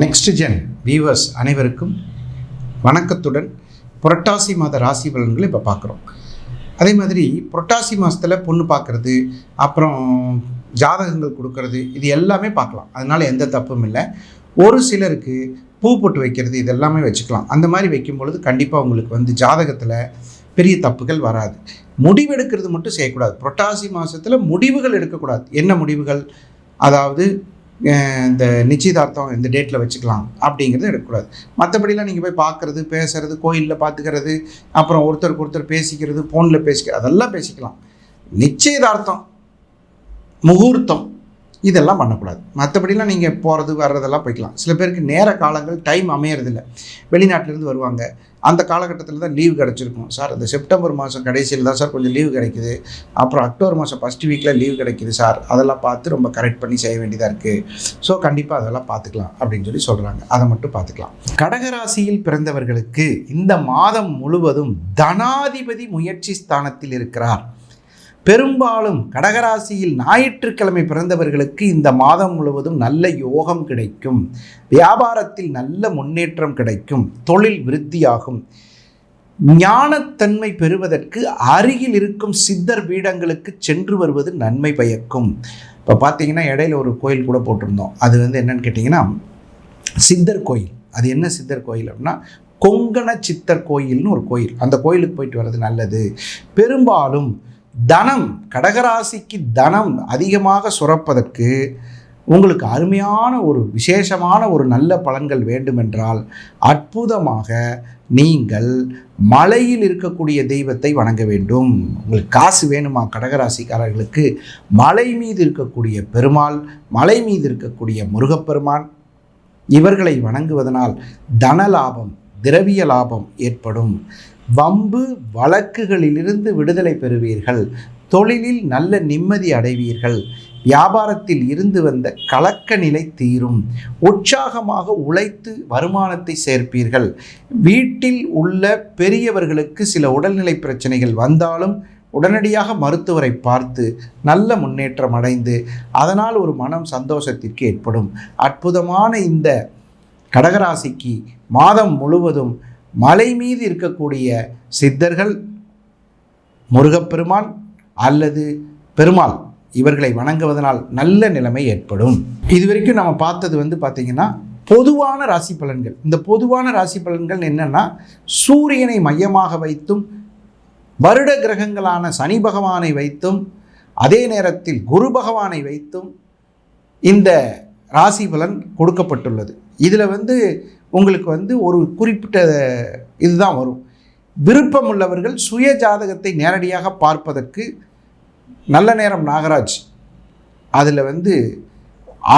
Next gen viewers அனைவருக்கும் வணக்கத்துடன் புரட்டாசி மாத ராசி பலன்களை இப்போ பார்க்குறோம். அதே மாதிரி புரட்டாசி மாதத்தில் பொண்ணு பார்க்குறது அப்புறம் ஜாதகங்கள் கொடுக்கறது இது எல்லாமே பார்க்கலாம். அதனால் எந்த தப்பும் இல்லை. ஒரு சிலருக்கு பூ போட்டு வைக்கிறது இது எல்லாமே வச்சுக்கலாம். அந்த மாதிரி வைக்கும் பொழுது கண்டிப்பாக உங்களுக்கு வந்து ஜாதகத்தில் பெரிய தப்புகள் வராது. முடிவெடுக்கிறது மட்டும் செய்யக்கூடாது. புரட்டாசி மாதத்தில் முடிவுகள் எடுக்கக்கூடாது. என்ன முடிவுகள்? அதாவது இந்த நிச்சயதார்த்தம் இந்த டேட்டில் வச்சுக்கலாம் அப்படிங்கிறது எடுக்கக்கூடாது. மற்றபடிலாம் நீங்கள் போய் பார்க்குறது பேசுறது கோயிலில் பார்த்துக்கிறது அப்புறம் ஒருத்தருக்கு ஒருத்தர் பேசிக்கிறது ஃபோனில் பேசிக்கிறது அதெல்லாம் பேசிக்கலாம். நிச்சயதார்த்தம் முகூர்த்தம். இதெல்லாம் பண்ணக்கூடாது. மற்றபடிலாம் நீங்கள் போகிறது வர்றதெல்லாம் போய்க்கலாம். சில பேருக்கு நேர காலங்கள் டைம் அமையறதில்ல. வெளிநாட்டிலேருந்து வருவாங்க. அந்த காலகட்டத்தில் தான் லீவ் கிடச்சிருக்கும். சார் இந்த செப்டம்பர் மாதம் கடைசியில் தான் சார் கொஞ்சம் லீவு கிடைக்குது. அப்புறம் அக்டோபர் மாதம் ஃபஸ்ட் வீக்கில் லீவ் கிடைக்குது சார். அதெல்லாம் பார்த்து ரொம்ப கரெக்ட் பண்ணி செய்ய வேண்டியதாக இருக்குது ஸோ கண்டிப்பாக அதெல்லாம் பார்த்துக்கலாம் அப்படின்னு சொல்லி சொல்கிறாங்க அதை மட்டும் பார்த்துக்கலாம். கடகராசியில் பிறந்தவர்களுக்கு இந்த மாதம் முழுவதும் தனாதிபதி முயற்சி ஸ்தானத்தில் இருக்கிறார். பெரும்பாலும் கடகராசியில் ஞாயிற்றுக்கிழமை பிறந்தவர்களுக்கு இந்த மாதம் முழுவதும் நல்ல யோகம் கிடைக்கும். வியாபாரத்தில் நல்ல முன்னேற்றம் கிடைக்கும். தொழில் விருத்தியாகும். ஞானத்தன்மை பெறுவதற்கு அருகில் இருக்கும் சித்தர் பீடங்களுக்கு சென்று வருவது நன்மை பயக்கும். இப்போ பார்த்தீங்கன்னா இடையில ஒரு கோயில் கூட போட்டிருந்தோம். அது வந்து என்னன்னு கேட்டிங்கன்னா சித்தர் கோயில். அது என்ன சித்தர் கோயில் அப்படின்னா கொங்கண சித்தர் கோயில்னு ஒரு கோயில். அந்த கோயிலுக்கு போயிட்டு வர்றது நல்லது. பெரும்பாலும் தனம் கடகராசிக்கு தனம் அதிகமாக சுரப்பதற்கு உங்களுக்கு அருமையான ஒரு விசேஷமான ஒரு நல்ல பலன்கள் வேண்டுமென்றால் அற்புதமாக நீங்கள் மலையில் இருக்கக்கூடிய தெய்வத்தை வணங்க வேண்டும். உங்களுக்கு காசு வேணுமா? கடகராசிக்காரர்களுக்கு மலை மீது இருக்கக்கூடிய பெருமாள் மலை மீது இருக்கக்கூடிய முருகப்பெருமான் இவர்களை வணங்குவதனால் தன லாபம் திரவிய லாபம் ஏற்படும். வம்பு வழக்குகளிலிருந்து விடுதலை பெறுவீர்கள். தொழிலில் நல்ல நிம்மதி அடைவீர்கள். வியாபாரத்தில் இருந்து வந்த கலக்க நிலை தீரும். உற்சாகமாக உழைத்து வருமானத்தை சேர்ப்பீர்கள். வீட்டில் உள்ள பெரியவர்களுக்கு சில உடல்நிலை பிரச்சனைகள் வந்தாலும் உடனடியாக மருத்துவரை பார்த்து நல்ல முன்னேற்றம் அடைந்து அதனால் ஒரு மனம் சந்தோஷத்திற்கு ஏற்படும். அற்புதமான இந்த கடகராசிக்கு மாதம் முழுவதும் மலை மீது இருக்கக்கூடிய சித்தர்கள் முருகப்பெருமான் அல்லது பெருமாள் இவர்களை வணங்குவதனால் நல்ல நிலைமை ஏற்படும். இதுவரைக்கும் நம்ம பார்த்தது வந்து பார்த்திங்கன்னா பொதுவான ராசி பலன்கள். இந்த பொதுவான ராசி பலன்கள் என்னென்னா சூரியனை மையமாக வைத்தும் வருட கிரகங்களான சனி பகவானை வைத்தும் அதே நேரத்தில் குரு பகவானை வைத்தும் இந்த ராசி பலன் கொடுக்கப்பட்டுள்ளது. இதில் வந்து உங்களுக்கு வந்து ஒரு குறிப்பிட்ட இதுதான் வரும். விருப்பம் உள்ளவர்கள் சுய ஜாதகத்தை நேரடியாக பார்ப்பதற்கு நல்ல நேரம் நாகராஜ். அதில் வந்து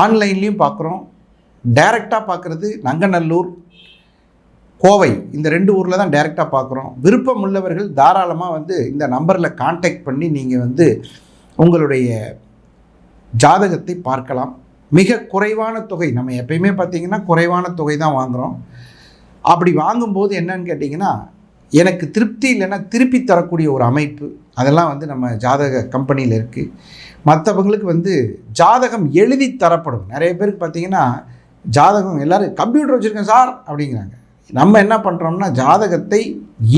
ஆன்லைன்லேயும் பார்க்குறோம் டைரெக்டாக பார்க்குறது நங்கநல்லூர் கோவை. இந்த ரெண்டு ஊரில் தான் டைரெக்டாக பார்க்குறோம் விருப்பம் உள்ளவர்கள் தாராளமாக வந்து இந்த நம்பரில் காண்டாக்ட் பண்ணி நீங்கள் வந்து உங்களுடைய ஜாதகத்தை பார்க்கலாம். மிக குறைவான தொகை. நம்ம எப்பயுமே பார்த்தீங்கன்னா குறைவான தொகை தான் வாங்குகிறோம் அப்படி வாங்கும்போது என்னன்னு கேட்டிங்கன்னா எனக்கு திருப்தி இல்லைன்னா திருப்பி தரக்கூடிய ஒரு அமைப்பு அதெல்லாம் வந்து நம்ம ஜாதக கம்பெனியில் இருக்குது மற்றவங்களுக்கு வந்து ஜாதகம் எழுதி தரப்படும். நிறைய பேருக்கு பார்த்தீங்கன்னா ஜாதகம் எல்லோரும் கம்ப்யூட்டர் வச்சுருக்கேன் சார் அப்படிங்கிறாங்க. நம்ம என்ன பண்ணுறோம்னா ஜாதகத்தை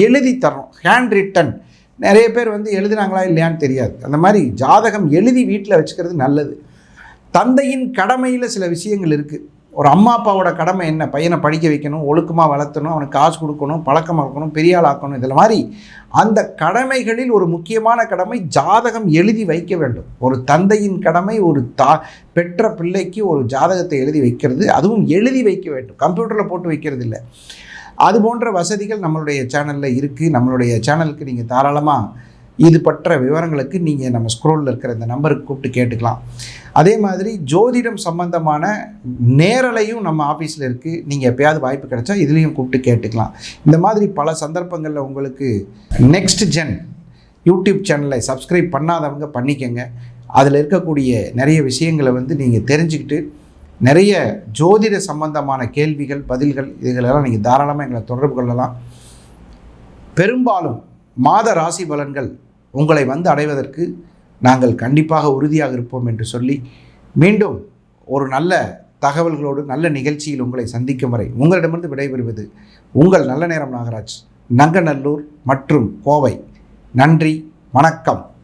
எழுதி தர்றோம். ஹேண்ட் ரிட்டன் நிறைய பேர் வந்து எழுதுனாங்களா இல்லையான்னு தெரியாது. அந்த மாதிரி ஜாதகம் எழுதி வீட்டில் வச்சுக்கிறது நல்லது. தந்தையின் கடமையில் சில விஷயங்கள் இருக்குது ஒரு அம்மா அப்பாவோட கடமை என்ன? பையனை படிக்க வைக்கணும் ஒழுக்கமாக வளர்த்தணும் அவனுக்கு காசு கொடுக்கணும் பழக்கமாக இருக்கணும் பெரிய இதில் மாதிரி அந்த கடமைகளில் ஒரு முக்கியமான கடமை ஜாதகம் எழுதி வைக்க வேண்டும். ஒரு தந்தையின் கடமை ஒரு தா பெற்ற பிள்ளைக்கு ஒரு ஜாதகத்தை எழுதி வைக்கிறது. அதுவும் எழுதி வைக்க வேண்டும். கம்ப்யூட்டரில் போட்டு வைக்கிறது இல்லை. அது போன்ற வசதிகள் நம்மளுடைய சேனலில் இருக்குது நம்மளுடைய சேனலுக்கு நீங்கள் தாராளமாக இது பற்ற விவரங்களுக்கு நீங்கள் நம்ம ஸ்க்ரோலில் இருக்கிற இந்த நம்பருக்கு கூப்பிட்டு கேட்டுக்கலாம். அதே மாதிரி ஜோதிடம் சம்பந்தமான நேரலையும் நம்ம ஆஃபீஸில் இருக்குது நீங்கள் எப்பயாவது வாய்ப்பு கிடைச்சா இதுலேயும் கூப்பிட்டு கேட்டுக்கலாம். இந்த மாதிரி பல சந்தர்ப்பங்களில் உங்களுக்கு நெக்ஸ்ட் ஜென் யூடியூப் சேனலை சப்ஸ்கிரைப் பண்ணாதவங்க பண்ணிக்கங்க. அதில் இருக்கக்கூடிய நிறைய விஷயங்களை வந்து நீங்கள் தெரிஞ்சுக்கிட்டு நிறைய ஜோதிட சம்பந்தமான கேள்விகள் பதில்கள் இதுகளெல்லாம் நீங்கள் தாராளமாக எங்களை தொடர்பு கொள்ளலாம். பெரும்பாலும் மாத ராசி பலன்கள் உங்களை வந்து அடைவதற்கு நாங்கள் கண்டிப்பாக உறுதியாக இருப்போம் என்று சொல்லி மீண்டும் ஒரு நல்ல தகவல்களோடு நல்ல நிகழ்ச்சியில் உங்களை சந்திக்கும் வரை உங்களிடமிருந்து விடைபெறுவது உங்கள் நல்ல நேரம் நாகராஜ் நங்கநல்லூர் மற்றும் கோவை. நன்றி வணக்கம்.